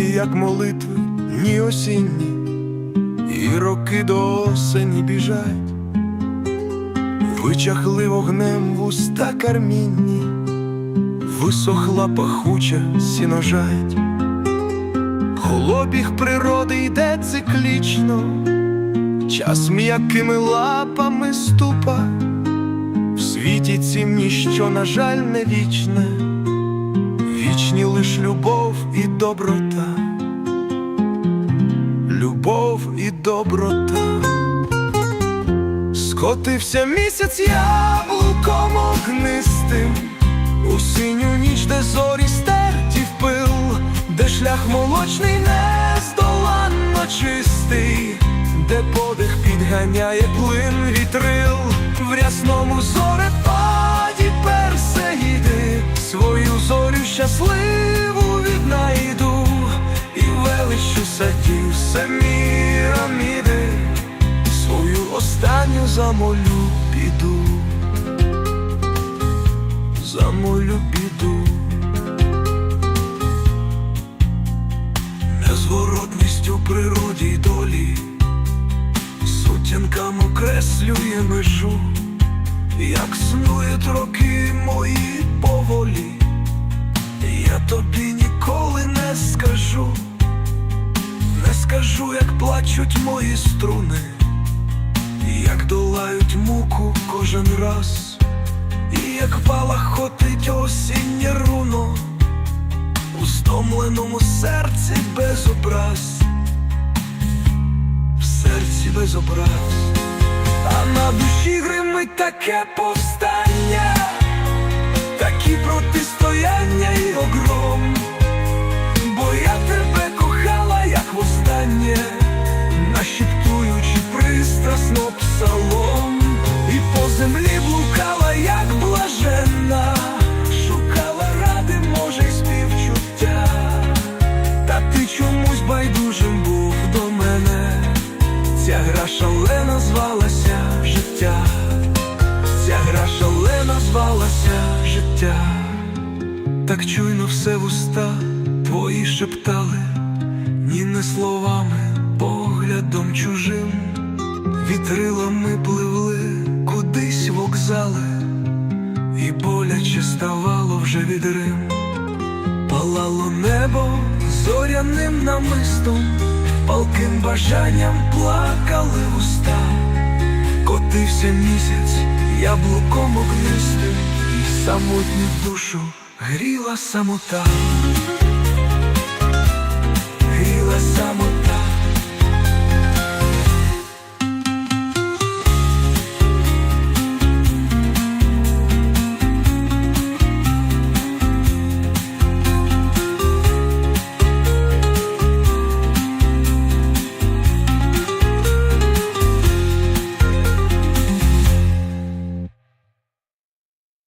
як молитви, дні осінні, і роки до осені біжать, вичахли вогнем вуста кармінні, висохла пахуча сіножать, Холобіг природи йде циклічно, час м'якими лапами ступа, в світі цім ніщо, на жаль, не вічне, вічні лиш любов і доброта, доброта. Скотився місяць яблуком огнистим, у синю ніч, де зорі стерті в пил, де шлях молочний нездоланно чистий, де подих підганяє плин вітрил, в рясному зорепаді персеїди, свою зорю щасливу віднайду, і величу садів семіраміди, свою останню замолю піду, замолю піду. Незворотність у природі й долі, сутінкам окреслює межу, як снують роки як плачуть мої струни, як долають муку кожен раз, і як палахотить осіннє руно у стомленому серці без образ, в серці без образ, а на душі гримить таке повстання, шалена звалася життя, ця гра шалена звалася життя, так чуйно все вуста твої шептали, ні не словами, поглядом чужим, вітрилами пливли кудись вокзали, і боляче ставало вже від Рим. Палало небо зоряним намистом, палким бажанням плакали уста, котився місяць яблуком огнистим, і самотню душу гріла самота, гріла самота.